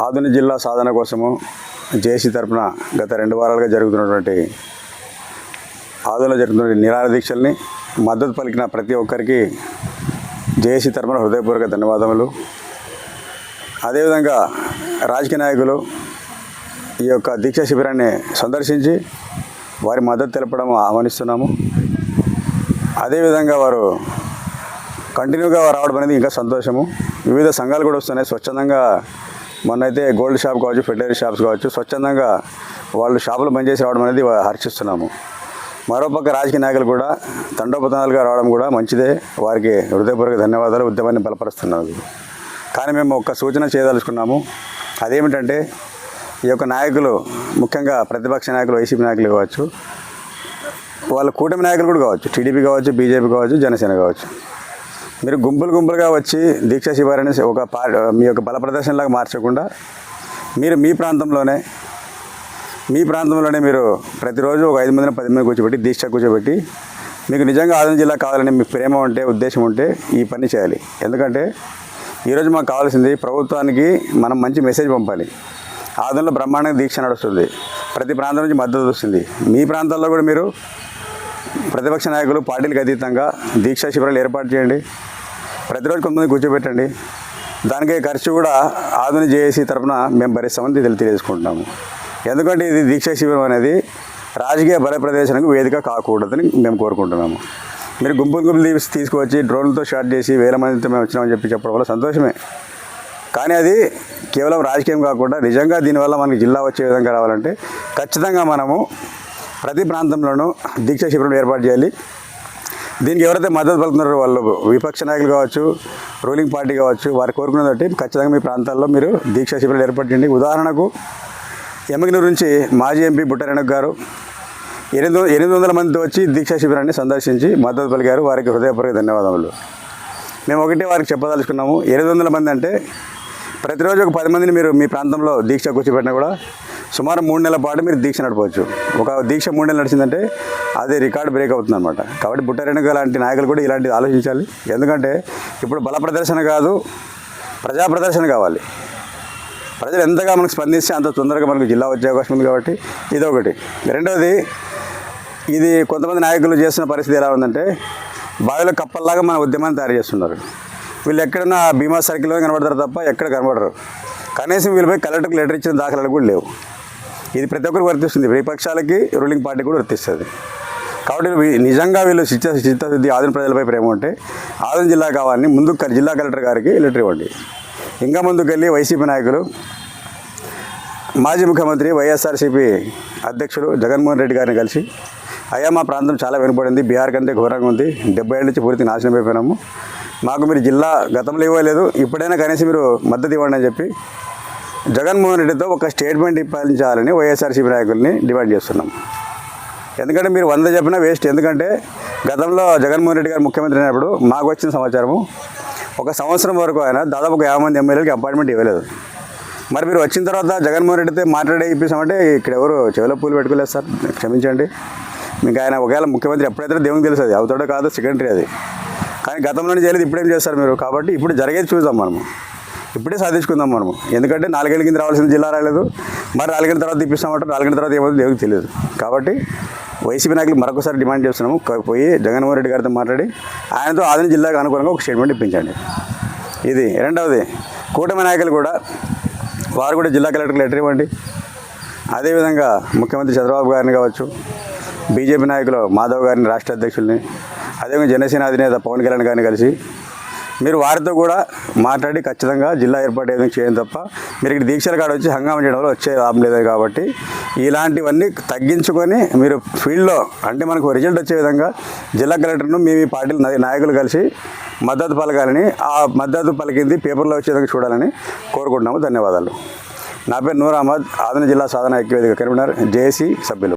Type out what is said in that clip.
ఆధునిక జిల్లా సాధన కోసము జేసీ తరపున గత రెండు వారాలుగా జరుగుతున్నటువంటి ఆదోళన జరుగుతున్న నిరాహార దీక్షల్ని మద్దతు పలికిన ప్రతి ఒక్కరికి జేఏసీ తరపున హృదయపూర్వక ధన్యవాదములు. అదేవిధంగా రాజకీయ నాయకులు ఈ యొక్క దీక్ష శిబిరాన్ని సందర్శించి వారి మద్దతు తెలపడం ఆహ్వానిస్తున్నాము. అదేవిధంగా వారు కంటిన్యూగా రావడం అనేది ఇంకా సంతోషము. వివిధ సంఘాలు కూడా వస్తున్నాయి. స్వచ్ఛందంగా మొన్నైతే గోల్డ్ షాప్ కావచ్చు ఫెడరీ షాప్స్ కావచ్చు స్వచ్ఛందంగా వాళ్ళు షాపులు పనిచేసి రావడం అనేది హర్షిస్తున్నాము. మరోపక్క రాజకీయ నాయకులు కూడా తండోపతనాలుగా రావడం కూడా మంచిదే. వారికి హృదయపూర్వక ధన్యవాదాలు ఉద్యమాన్ని బలపరుస్తున్నారు. కానీ మేము ఒక సూచన చేయదలుచుకున్నాము. అదేమిటంటే ఈ యొక్క నాయకులు ముఖ్యంగా ప్రతిపక్ష నాయకులు వైసీపీ నాయకులు కావచ్చు వాళ్ళ కూటమి నాయకులు కూడా కావచ్చు టీడీపీ కావచ్చు బీజేపీ కావచ్చు జనసేన కావచ్చు. మీరు గుంపులు గుంపులుగా వచ్చి దీక్షా శిబిరాన్ని ఒక పా మీ యొక్క బల ప్రదర్శనలాగా మార్చకుండా మీరు మీ ప్రాంతంలోనే మీ ప్రాంతంలోనే మీరు ప్రతిరోజు ఒక ఐదు మందిని పది మంది కూర్చోబెట్టి దీక్ష కూర్చోబెట్టి మీకు నిజంగా ఆదిలాబాద్ జిల్లా కావాలని మీకు ప్రేమ ఉంటే ఉద్దేశం ఉంటే ఈ పని చేయాలి. ఎందుకంటే ఈరోజు మాకు కావాల్సింది ప్రభుత్వానికి మనం మంచి మెసేజ్ పంపాలి. ఆదంలో బ్రహ్మాండంగా దీక్ష నడుస్తుంది. ప్రతి ప్రాంతం నుంచి మద్దతు వస్తుంది. మీ ప్రాంతాల్లో కూడా మీరు ప్రతిపక్ష నాయకులు పార్టీలకు అతీతంగా దీక్షా శిబిరాలు ఏర్పాటు చేయండి. ప్రతిరోజు కొంతమంది కూర్చోబెట్టండి. దానికి ఖర్చు కూడా ఆధునిక జేఏసీ తరఫున మేము భరిస్తామని తెలియజేసుకుంటున్నాము. ఎందుకంటే ఇది దీక్షా శిబిరం అనేది రాజకీయ బల ప్రదేశానికి వేదిక కాకూడదని మేము కోరుకుంటున్నాము. మీరు గుంపులు గుంపులు తీసి తీసుకువచ్చి డ్రోన్లతో షాట్ చేసి వేల మందితో మేము వచ్చినామని చెప్పి చెప్పడం వల్ల సంతోషమే. కానీ అది కేవలం రాజకీయం కాకుండా నిజంగా దీనివల్ల మనకి జిల్లా వచ్చే విధంగా రావాలంటే ఖచ్చితంగా మనము ప్రతి ప్రాంతంలోనూ దీక్షా శిబిరం ఏర్పాటు చేయాలి. దీనికి ఎవరైతే మద్దతు పలుకుతున్నారో వాళ్ళు విపక్ష నాయకులు కావచ్చు రూలింగ్ పార్టీ కావచ్చు వారు కోరుకున్నది ఖచ్చితంగా మీ ప్రాంతాల్లో మీరు దీక్షా శిబిరాలు ఏర్పాటు చేయండి ఉదాహరణకు ఎమ్మగినూరు నుంచి మాజీ ఎంపీ బుట్టరేణక్ గారు ఎనిమిది ఎనిమిది వందల మందితో వచ్చి దీక్షా శిబిరాన్ని సందర్శించి మద్దతు పలికారు. వారికి హృదయపూర్వక ధన్యవాదములు. మేము ఒకటే వారికి చెప్పదలుచుకున్నాము. ఎనిమిది వందల మంది అంటే ప్రతిరోజు ఒక పది మందిని మీరు మీ ప్రాంతంలో దీక్ష కూర్చోబెట్టినా కూడా సుమారు మూడు నెలల పాటు మీరు దీక్ష నడపవచ్చు. ఒక దీక్ష మూడు నెలలు నడిచిందంటే అది రికార్డ్ బ్రేక్ అవుతుంది అనమాట కాబట్టి బుట్టరేణుగ లాంటి నాయకులు కూడా ఇలాంటిది ఆలోచించాలి. ఎందుకంటే ఇప్పుడు బల ప్రదర్శన కాదు ప్రజా ప్రదర్శన కావాలి. ప్రజలు ఎంతగా మనకు స్పందిస్తే అంత తొందరగా మనకు జిల్లా వచ్చే అవకాశం ఉంది కాబట్టి ఇది ఒకటి. రెండవది ఇది కొంతమంది నాయకులు చేస్తున్న పరిస్థితి ఎలా ఉందంటే బావిలో కప్పల్లాగా మన ఉద్యమాన్ని తయారు చేస్తున్నారు. వీళ్ళు ఎక్కడన్నా భీమా సర్కిల్లో కనబడతారు తప్ప ఎక్కడ కనబడరు. కనీసం వీళ్ళపై కలెక్టర్కి లెటర్ ఇచ్చిన దాఖలాలు కూడా లేవు. ఇది ప్రతి ఒక్కరికి వర్తిస్తుంది. విపక్షాలకి రూలింగ్ పార్టీ కూడా వర్తిస్తుంది. కాబట్టి నిజంగా వీళ్ళు చిత్త చిత్తశుద్ధి ఆదిన ప్రజలపై ప్రేమ ఉంటే ఆదిన జిల్లా కావాలని ముందు జిల్లా కలెక్టర్ గారికి లెటర్ ఇవ్వండి. ఇంకా ముందుకు వెళ్ళి వైసీపీ నాయకులు మాజీ ముఖ్యమంత్రి వైఎస్ఆర్సీపీ అధ్యక్షుడు జగన్మోహన్ రెడ్డి గారిని కలిసి అయ్యా మా ప్రాంతం చాలా వెనుకబడింది. బీహార్ కంటే ఘోరంగా ఉంది. డెబ్బై ఏళ్ళ నుంచి పూర్తి నాశనం అయిపోయినాము. మాకు మీరు జిల్లా గతంలో ఇవ్వలేదు. ఇప్పుడైనా కనీసం మీరు మద్దతు ఇవ్వండి అని చెప్పి జగన్మోహన్ రెడ్డితో ఒక స్టేట్మెంట్ ఇప్పించాలని వైఎస్ఆర్సీపీ నాయకుల్ని డిమాండ్ చేస్తున్నాం. ఎందుకంటే మీరు వంద చెప్పినా వేస్ట్. ఎందుకంటే గతంలో జగన్మోహన్ రెడ్డి గారు ముఖ్యమంత్రి అయినప్పుడు మాకు వచ్చిన సమాచారము ఒక సంవత్సరం వరకు ఆయన దాదాపు ఒక యాభై మంది ఎమ్మెల్యేలకి అపాయింట్మెంట్ ఇవ్వలేదు. మరి మీరు వచ్చిన తర్వాత జగన్మోహన్ రెడ్డితో మాట్లాడే ఇప్పిస్తామంటే ఇక్కడ ఎవరు చెవిలో పూలు పెట్టుకోలేదు సార్. క్షమించండి. మీకు ఆయన ఒకవేళ ముఖ్యమంత్రి ఎప్పుడైతే దేవునికి తెలుసు అది అవుతాడో కాదో సెకండరీ అది. కానీ గతంలోనే చేయలేదు ఇప్పుడేం చేస్తారు మీరు? కాబట్టి ఇప్పుడు జరిగేది చూద్దాం మనము. ఇప్పుడే సాధించుకుందాం మనము. ఎందుకంటే నాలుగేళ్ళ కింద రావాల్సిన జిల్లా రాలేదు. మరి నాలుగేళ్ళ తర్వాత ఇప్పిస్తామంటారు నాలుగేళ్ళ తర్వాత ఏమవుతుంది దేవునికి తెలియదు. కాబట్టి వైసీపీ నాయకులు మరొకసారి డిమాండ్ చేస్తున్నాము. పోయి జగన్మోహన్ రెడ్డి గారితో మాట్లాడి ఆయనతో ఆదిన జిల్లాకు అనుకూలంగా ఒక స్టేట్మెంట్ ఇప్పించండి. ఇది. రెండవది కూటమి నాయకులు కూడా వారు కూడా జిల్లా కలెక్టర్కి లెటర్ ఇవ్వండి. అదేవిధంగా ముఖ్యమంత్రి చంద్రబాబు గారిని కావచ్చు బీజేపీ నాయకులు మాధవ్ గారిని రాష్ట్ర అధ్యక్షుల్ని అదేవిధంగా జనసేన అధినేత పవన్ కళ్యాణ్ గారిని కలిసి మీరు వారితో కూడా మాట్లాడి ఖచ్చితంగా జిల్లా ఏర్పాటు ఏదైనా చేయడం తప్ప మీరు ఇక్కడ దీక్షల కాడ వచ్చి హంగామా చేయడం వల్ల వచ్చే లాభం లేదు కాబట్టి ఇలాంటివన్నీ తగ్గించుకొని మీరు ఫీల్డ్లో అంటే మనకు రిజల్ట్ వచ్చే విధంగా జిల్లా కలెక్టర్ను మీ మీ పార్టీల నాయకులు కలిసి మద్దతు పలకాలని ఆ మద్దతు పలికింది పేపర్లో వచ్చే విధంగా చూడాలని కోరుకుంటున్నాము. ధన్యవాదాలు. నా పేరు నూర్ అహ్మద్. ఆదన జిల్లా సాధన ఐక్యవేదిక కరీంనగర్ జేఏసీ సభ్యులు.